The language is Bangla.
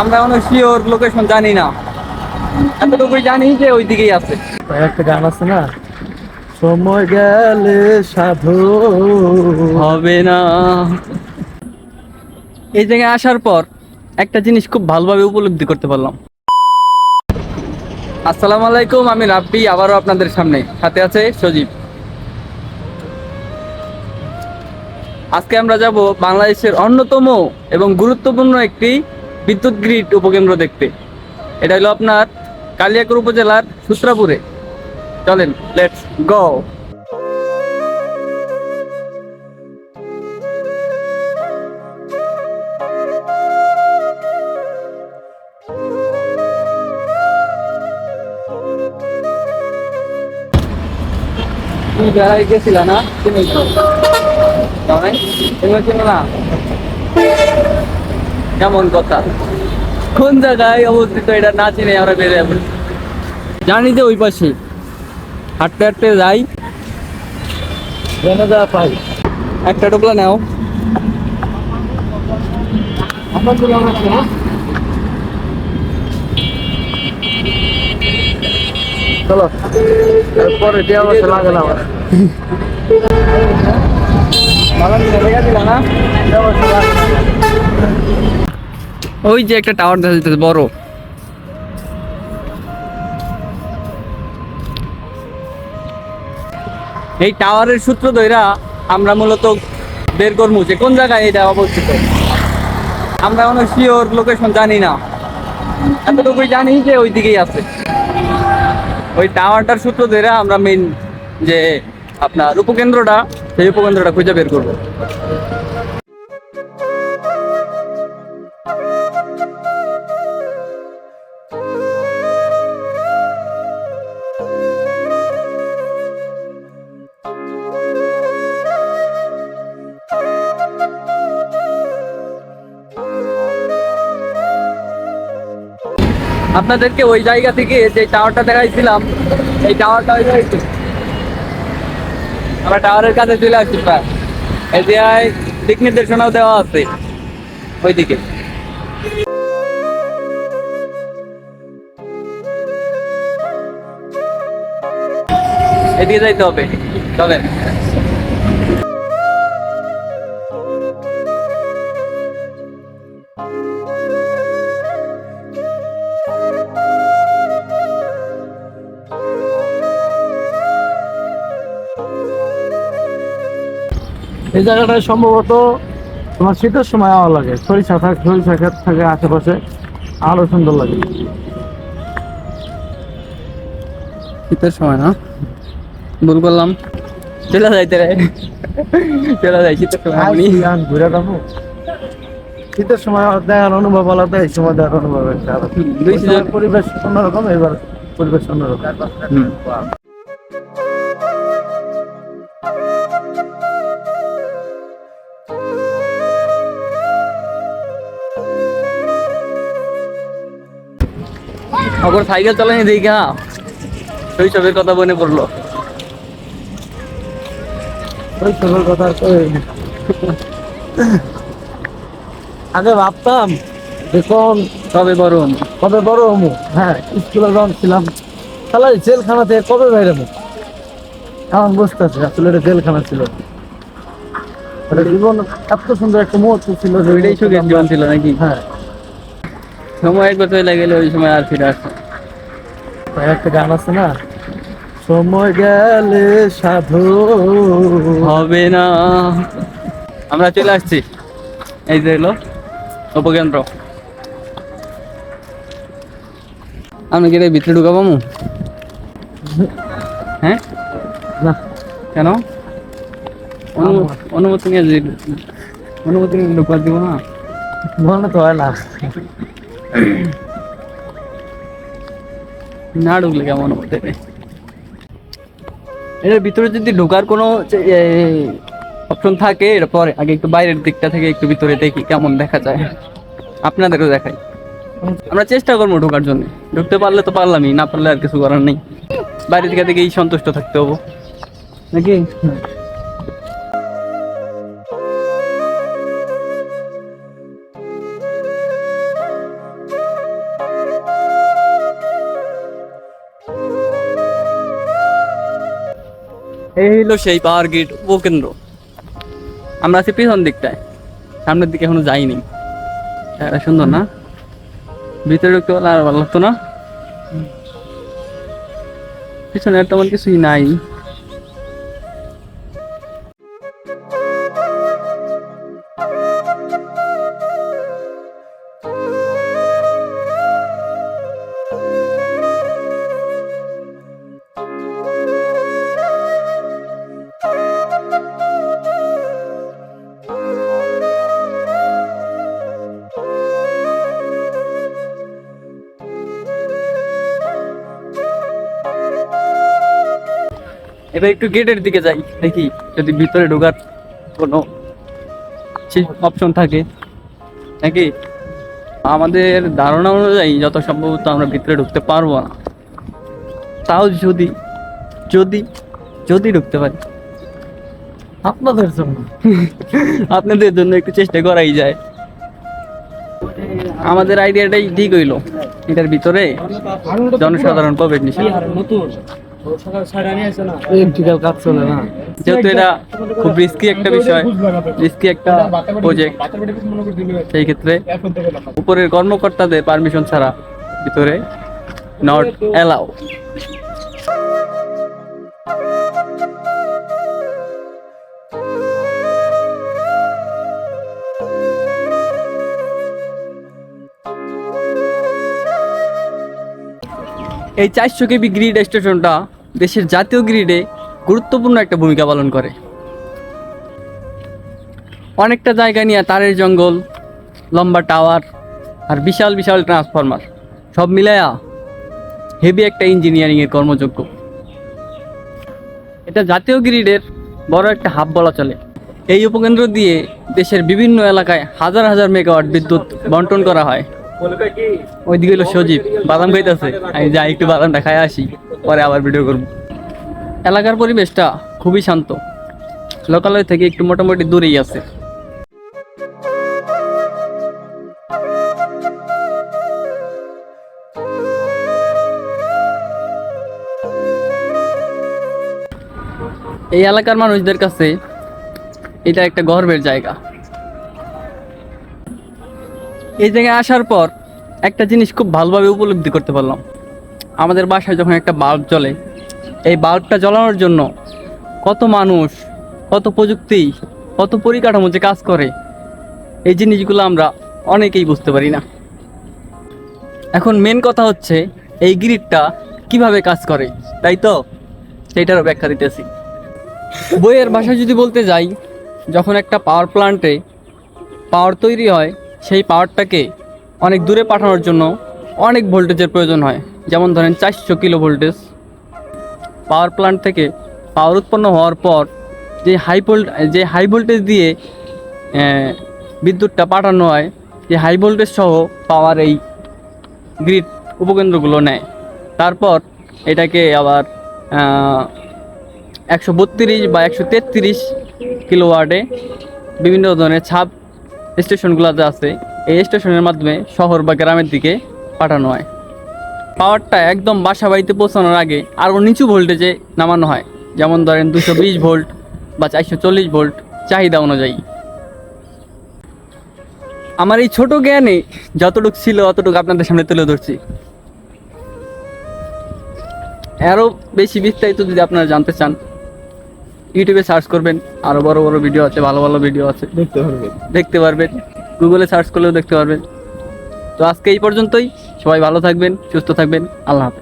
আমরা কোনো শিওর লোকেশন জানি না। এতটুকুই জানি যে ওই দিকেই আছে। একটা গান আছে না? সময় গেলে সাধু। হবে না। এই জায়গায় আসার পর একটা জিনিস খুব ভালোভাবে উপলব্ধি করতে পারলাম। আসসালামু আলাইকুম আমি রাব্বি আবারও আপনাদের সামনে। সাথে আছে সজীব। আজকে আমরা যাব বাংলাদেশের অন্যতম এবং গুরুত্বপূর্ণ একটি বিদ্যুৎ গ্রিড উপকেন্দ্র দেখতে। এটা হলো আপনার কালিয়াকুর উপজেলার সূত্রাপুরে। চলেন লেটস গো গেছিলা না? তুমি তুমি না? কেমন কথা? কোন জায়গায় অবস্থিত এটা না চিনে আমরা বেড়ে যাব। জানি যে ওই পাশে। হাঁটতে হাঁটতে যাই। পাই। একটা টোপলা নাও। আমার না চলো। এরপরে দেওয়া বছর লাগে না? আমার দিলা না দেওয়া বছর লাগে না। ওই যে একটা টাওয়ার দেখা যেতেছে বড়। এই টাওয়ারের সূত্র ধইরা আমরা মূলত বের করব যে কোন জায়গায় এটা অবস্থিত। আমরা কোনো শিওর লোকেশন জানি না। এতটুকুই জানি যে ওই দিকেই আছে। ওই টাওয়ারটার সূত্র ধরে আমরা মেইন যে আপনার উপকেন্দ্রটা, সেই উপকেন্দ্রটা খুঁজে বের করব। আপনাদেরকে ওই জায়গা থেকে যে টাওয়ারটা দেখাইছিলাম, এই টাওয়ারটা ওই আমরা টাওয়ারের কাছে চলে আসছি প্রায় এদিকে দিক নির্দেশনাও দেওয়া আছে। ওইদিকে। এদিকে যাইতে হবে। চলেন। এই জায়গাটায় সম্ভবত তোমার শীতের সময় আওয়া লাগে। সরিষা থাকে সরিষা ক্ষেত থাকে আশেপাশে আরও সুন্দর লাগে। শীতের সময় না? ভুল করলাম। চলে যাইতে রে। চলে যাই শীতের সময় আমি। ঘুরে যাব। শীতের সময় দেখার অনুভব আলাদা এই সময় দেখার অনুভব একটা পরিবেশ অন্যরকম এবার পরিবেশ অন্যরকম। অগর সাইকেল চালানি দেখি হ্যাঁ। শৈশবের কথা মনে পড়ল। কথা আগে ভাবতাম কোন তবে বরণ? কবে বড় হমু হ্যাঁ স্কুলে যখন ছিলাম তাহলে জেলখানা থেকে কবে বাইরে হমু এখন বুঝতেছি আসলে এটা জেলখানা ছিল। জীবন এত সুন্দর একটা মুহূর্ত ছিল যে ওইটাই সুখের জীবন ছিল নাকি? হ্যাঁ। সময় একবার চলে গেলে ওই সময় আর ফিরে আসে একটা গান আছে না? সময় গেলে সাধু হবে না। আমরা চলে আসছি। এই যে এলো উপকেন্দ্র। আমি কি ভিতরে ঢুকাবো? হ্যাঁ? না। কেন? অনু- অনুমতি নিয়ে অনুমতি ঢুকবার দিব না। মনে তো হয় না। না ঢুকলে কেমন হতে এর ভিতরে যদি ঢোকার কোনো অপশন থাকে, এর পরে, আগে একটু বাইরের দিকটা থেকে একটু ভিতরে দেখি কেমন দেখা যায়। আপনাদেরও দেখাই। আমরা চেষ্টা করব ঢোকার জন্য। ঢুকতে পারলে তো পারলামই, না পারলে আর কিছু করার নেই। বাইরে দিকে থেকেই সন্তুষ্ট থাকতে হব। নাকি? এই হলো সেই পাওয়ার গ্রিড উপকেন্দ্র আমরা আছি পিছন দিকটায়। সামনের দিকে এখনও যাইনি। এটা সুন্দর না? ভিতরে ঢুকতে পারলে আর ভালো লাগতো না? পিছনে তেমন কিছুই নাই। এবার একটু গেটের দিকে যাই দেখি যদি ভিতরে ঢোকার কোনো অপশন থাকে। নাকি? আমাদের ধারণা অনুযায়ী যত সম্ভবত আমরা ভিতরে ঢুকতে পারব না। তাও যদি যদি যদি ঢুকতে পারি। আপনাদের জন্য। আপনাদের জন্য একটু চেষ্টা করাই যায়। আমাদের আইডিয়াটাই ঠিক হইল। এটার ভিতরে জনসাধারণ প্রবেশ নিষেধ। যেহেতু এটা খুব রিস্কি একটা বিষয় রিস্কি একটা প্রজেক্ট সেই ক্ষেত্রে উপরের কর্মকর্তাদের পারমিশন ছাড়া ভিতরে নট অ্যালাউ এই চারশো কেবি গ্রিড স্টেশনটা দেশের জাতীয় গ্রিডে গুরুত্বপূর্ণ একটা ভূমিকা পালন করে। অনেকটা জায়গা নিয়ে তারের জঙ্গল, লম্বা টাওয়ার আর বিশাল বিশাল ট্রান্সফরমার। সব মিলায়া হেভি একটা ইঞ্জিনিয়ারিংয়ের কর্মযোগ্য। এটা জাতীয় গ্রিডের বড় একটা হাব বলা চলে। এই উপকেন্দ্র দিয়ে দেশের বিভিন্ন এলাকায় হাজার হাজার মেগাওয়াট বিদ্যুৎ বন্টন করা হয়। ওইদিকে হলো সজীব, বাদাম খাইতেছে। আমি যাই, একটু বাদামটা খাই আসি, পরে আবার ভিডিও করব। এলাকার পরিবেশটা খুবই শান্ত। লোকালয় থেকে একটু মোটামুটি দূরেই আছে। এই এলাকার মানুষদের কাছে এটা একটা গর্বের জায়গা। এই জায়গায় আসার পর একটা জিনিস খুব ভালোভাবে উপলব্ধি করতে পারলাম। আমাদের বাসায় যখন একটা বাল্ব জ্বলে, এই বাল্বটা জ্বলানোর জন্য কত মানুষ, কত প্রযুক্তি, কত পরিকাঠামো যে কাজ করে, এই জিনিসগুলো আমরা অনেকেই বুঝতে পারি না। এখন মেন কথা হচ্ছে এই গ্রিডটা কীভাবে কাজ করে, তাই তো? সেইটারও ব্যাখ্যা দিতেছি। বইয়ের ভাষায় যদি বলতে যাই, যখন একটা পাওয়ার প্ল্যান্টে পাওয়ার তৈরি হয় সেই পাওয়ারটাকে অনেক দূরে পাঠানোর জন্য অনেক ভোল্টেজের প্রয়োজন হয়। যেমন ধরেন চারশো কিলো ভোল্টেজ। পাওয়ার প্ল্যান্ট থেকে পাওয়ার উৎপন্ন হওয়ার পর যে হাই ভোল্ট যে হাই ভোল্টেজ দিয়ে বিদ্যুৎটা পাঠানো হয় যে হাই ভোল্টেজ সহ পাওয়ার এই গ্রিড উপকেন্দ্রগুলো নেয়। তারপর এটাকে আবার একশো বত্রিশ বা একশো তেত্রিশ কিলো ওয়ার্ডে বিভিন্ন ধরনের ছাপ স্টেশনগুলো যে আছে। এই স্টেশনের মাধ্যমে শহর বা গ্রামের দিকে পাঠানো হয়। পাওয়ারটা একদম বাসা বাড়িতে পৌঁছানোর আগে আরও নিচু ভোল্টেজে নামানো হয়। যেমন ধরেন দুশো বিশ ভোল্ট বা চারশো চল্লিশ ভোল্ট চাহিদা অনুযায়ী। আমার এই ছোট জ্ঞানে যতটুকু ছিল অতটুকু আপনাদের সামনে তুলে ধরছি। আরও বেশি বিস্তারিত যদি আপনারা জানতে চান ইউটিউবে সার্চ করবেন আরও বড় বড় ভিডিও আছে ভালো ভালো ভিডিও আছে। দেখতে পারবেন দেখতে পারবেন গুগলে সার্চ করলেও দেখতে পারবেন। তো আজকে এই পর্যন্তই সবাই ভালো থাকবেন সুস্থ থাকবেন আল্লাহ হাফেজ।